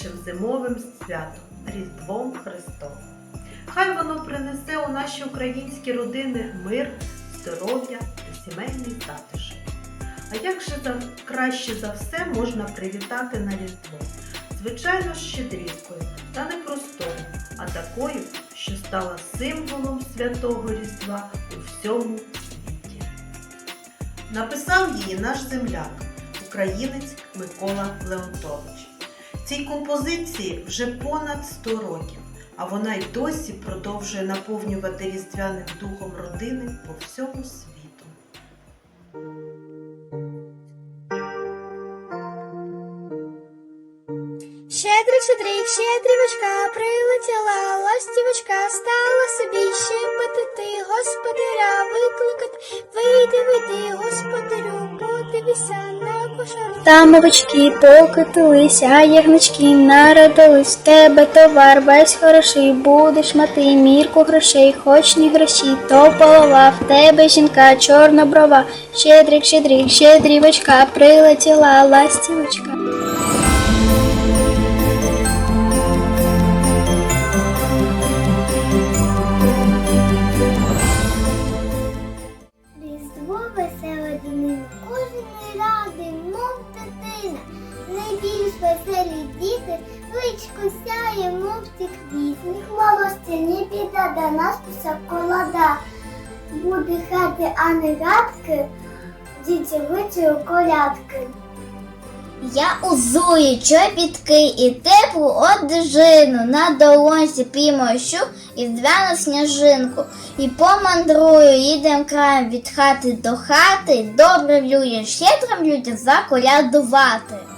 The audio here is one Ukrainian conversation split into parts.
Найсвітлішим зимовим святом Різдвом Христовим. Хай воно принесе у наші українські родини мир, здоров'я та сімейний затишок. А як же за, краще за все можна привітати на Різдво? Звичайно, щедрівкою, та не простою, а такою, що стала символом святого Різдва у всьому світі. Написав її наш земляк, українець Микола Леонтович. Цій композиції вже понад 100 років, а вона й досі продовжує наповнювати різдвяним духом родини по всьому світу. Щедрик, щедрик, щедрівочка, прилетіла ластівочка, стала собі щепотити, господаря викликати. Вийди, вийди, кошару. Там овечки покотились, а ягнички народились. В тебе товар весь хороший, будеш мати мірку грошей, хоч ні гроші, то полова, в тебе жінка чорноброва. Щедрик, щедрик, щедрівочка, прилетіла ластівочка. Хати, а не гадки, діти вичую колядки. Я узую чобітки і теплу одежину, на долонці піймощу і здвяну сніжинку. І помандрую, їдем краєм від хати до хати, добре людям, щедрим людям заколядувати.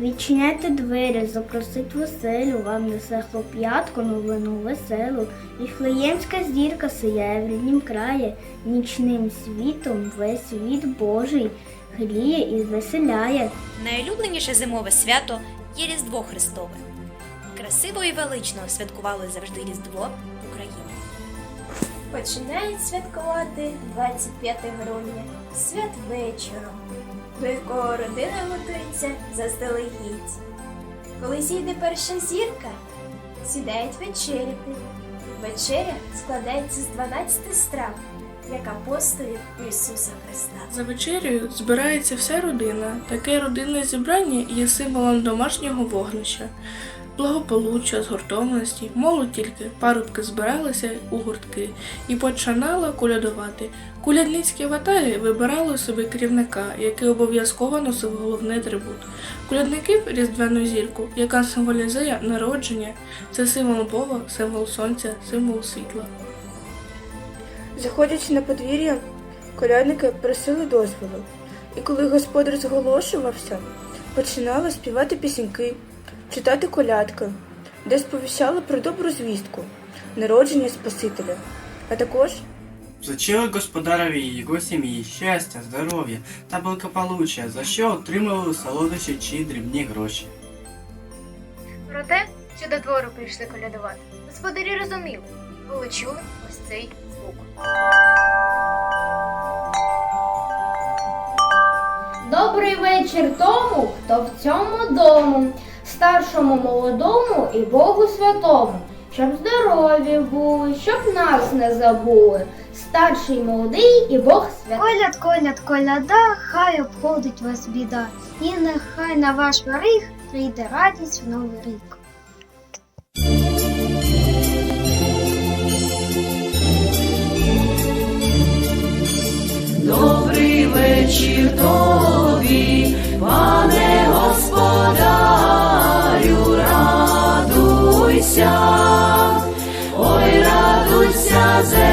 Відчиняйте двері, запросить веселю, вам несе хлоп'ятко новину веселу. І Віфлеємська зірка сияє в ріднім краї, нічним світом весь світ Божий гріє і звеселяє. Найулюбленіше зимове свято є Різдво Христове. Красиво і велично святкували завжди Різдво в Україні. Починають святкувати 25 грудня святвечором, до якого родина готується заздалегідь. Коли зійде перша зірка, сідають вечеряти. Вечеря складається з 12 страв, як апостолів у Ісуса Христа. За вечерею збирається вся родина. Таке родинне зібрання є символом домашнього вогнища, благополуччя, згуртованості. Молодь тільки парубки збиралися у гуртки і починала колядувати. Кулядницькі ватаги вибирали собі керівника, який обов'язково носив головний атрибут. Колядників різдвяну зірку, яка символізує народження, це символ Бога, символ сонця, символ світла. Заходячи на подвір'я, колядники просили дозволу, і коли господар зголошувався, починали співати пісеньки, читати колядки, де сповіщали про добру звістку, народження Спасителя, а також Зачали господареві і його сім'ї щастя, здоров'я та благополуччя, за що отримували солодощі чи дрібні гроші. Про те, що до двору прийшли колядувати, господарі розуміли, коли чули ось цей звук. Добрий вечір тому, хто в цьому дому, старшому молодому і Богу святому, щоб здорові були, щоб нас не забули. Старший молодий і Бог святий. Коляд, коляд, коляда, хай обходить вас біда, і нехай на ваш поріг прийде радість в новий рік. Добрий вечір тобі, пане господарю, радуйся, ой, радуйся, земле,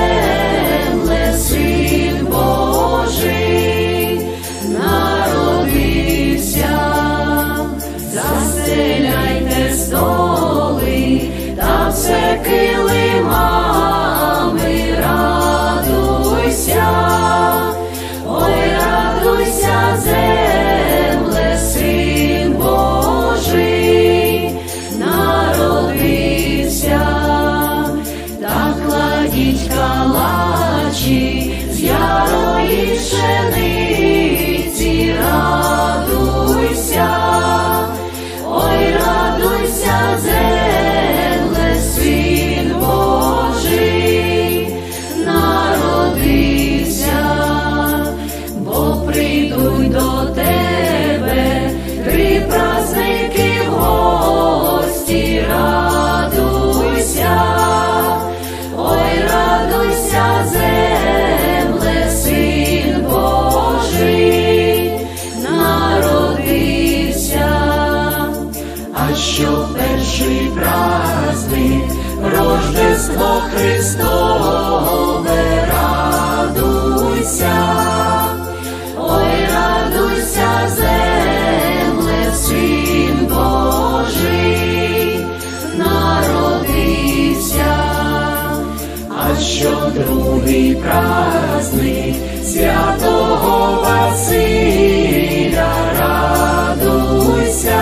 праздник святого Василя, радуйся,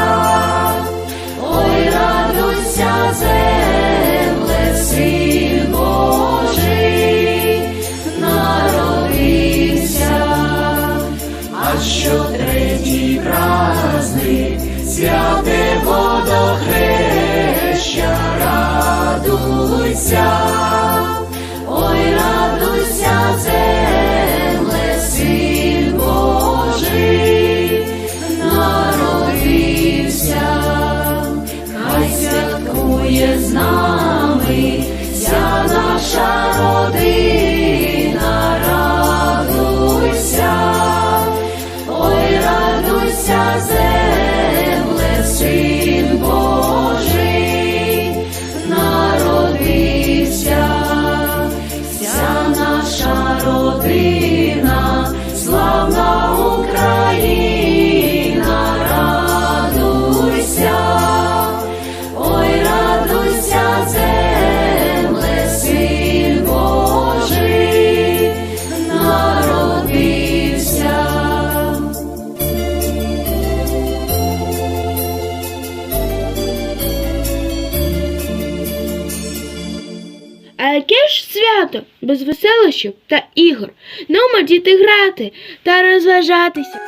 яке ж свято без веселощів та ігор? Нумо діти грати та розважатися.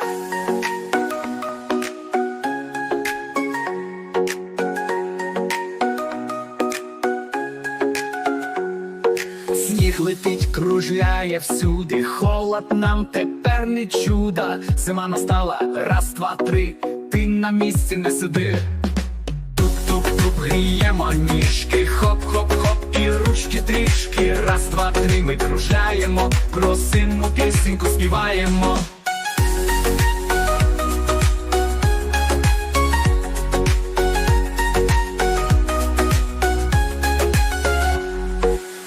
Сніг летить, кружляє всюди, холод нам тепер не чудо. Зима настала, раз, два, три, ти на місці не сиди. Туп-туп-туп, гріємо ніжки, хоп-хоп-хоп, і ручки трішки. Раз, два, три, ми кружляємо, просимо пісеньку співаємо.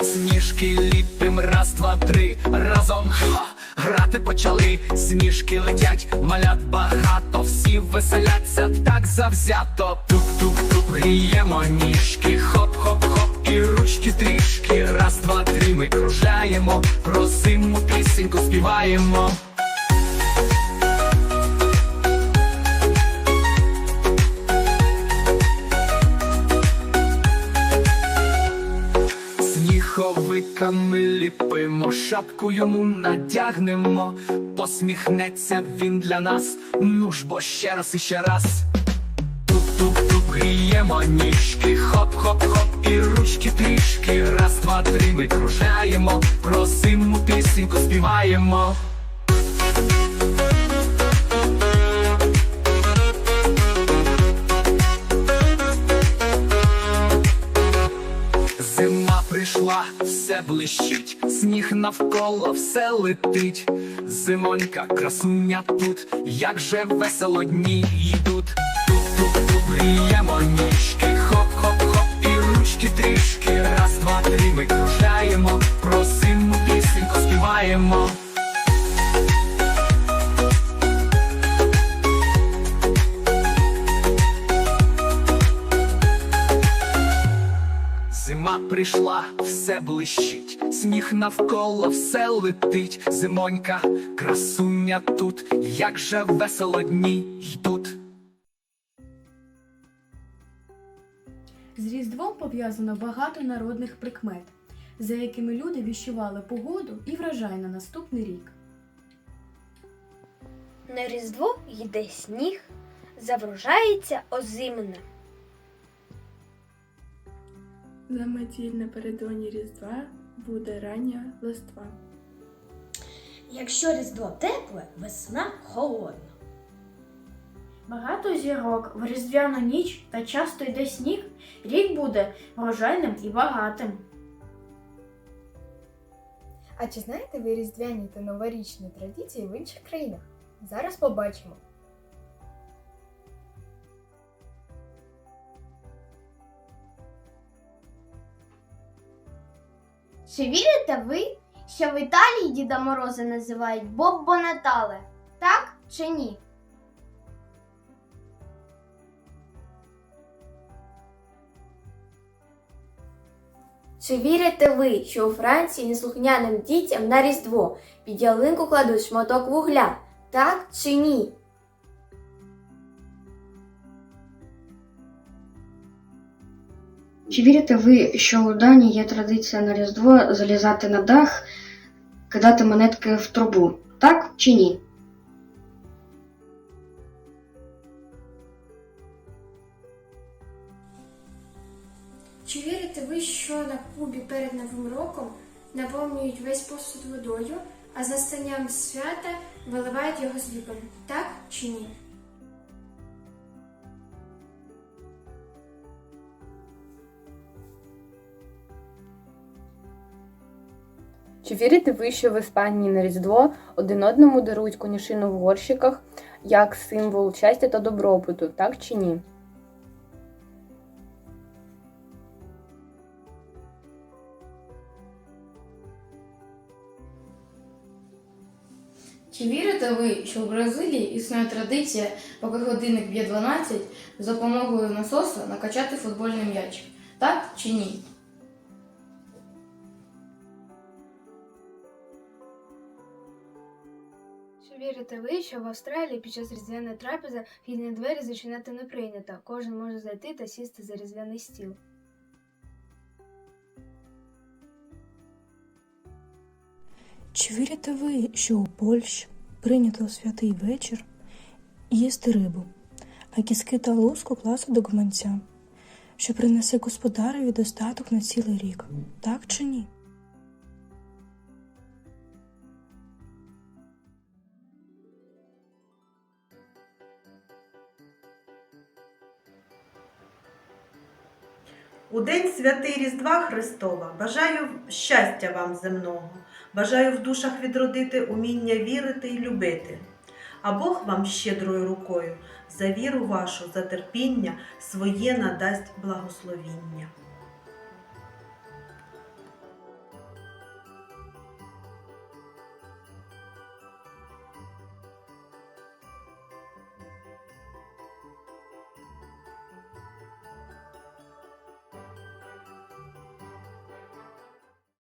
Сніжки ліпим, раз, два, три, разом ха, грати почали, сніжки летять, малят багато, всі веселяться так завзято. Тук-тук-тук, гріємо ніжки, хоп-хоп-хоп, і ручки трішки. Раз, два, три, ми кружляємо, про зиму пісеньку співаємо. Сніговиками ліпимо, шапку йому надягнемо, посміхнеться він для нас, ну ж бо ще раз і ще раз. Туп-туп-туп, гріємо ніжки, хоп-хоп-хоп, ручки трішки. Раз, два, три, ми кружляємо, про зиму пісеньку співаємо. Зима прийшла, все блищить, сніг навколо все летить. Зимонька, красуня тут, як же весело дні йдуть. Тут-тут-тут гріємо ніжки, хоп-хоп-хоп, і ручки трішки. Раз, два, три, ми кружляємо, про зиму пісеньку співаємо. Зима прийшла, все блищить, сніг навколо все летить. Зимонька, красуня тут, як же весело дні йдуть. З Різдвом пов'язано багато народних прикмет, за якими люди віщували погоду і врожай на наступний рік. На Різдво йде сніг, заврожається озимне. За метіль напередодні Різдва буде рання листва. Якщо різдво тепле, весна холодна. Багато зірок в різдвяну ніч та часто йде сніг, рік буде врожайним і багатим. А чи знаєте ви різдвяні та новорічні традиції в інших країнах? Зараз побачимо. Чи вірите ви, що в Італії Діда Мороза називають Боббо Натале? Так чи ні? Чи вірите ви, що у Франції неслухняним дітям на Різдво під ялинку кладуть шматок вугля? Так чи ні? Чи вірите ви, що у Данії є традиція на Різдво залізати на дах, кидати монетки в трубу? Так чи ні? Чи вірите ви, що на Кубі перед Новим роком наповнюють весь посуд водою, а з настанням свята виливають його з вікон? Так чи ні? Чи вірите ви, що в Іспанії на Різдво один одному дарують конюшину в горщиках як символ щастя та добробуту, так чи ні? Чи вірите ви, що в Бразилії існує традиція, поки годинник б'є 12, за допомогою насоса накачати футбольний м'яч? Так чи ні? Чи вірите ви, що в Австралії під час різдвяної трапези вхідні двері зачиняти не прийнято? Кожен може зайти та сісти за різдвяний стіл. Чи вірите ви, що у Польщі прийнято у святий вечір їсти рибу, а кіски та луску класти до гуманця, що принесе господареві достаток на цілий рік? Так чи ні? У день святий Різдва Христова бажаю щастя вам земного, бажаю в душах відродити уміння вірити і любити. А Бог вам щедрою рукою за віру вашу, за терпіння своє надасть благословіння.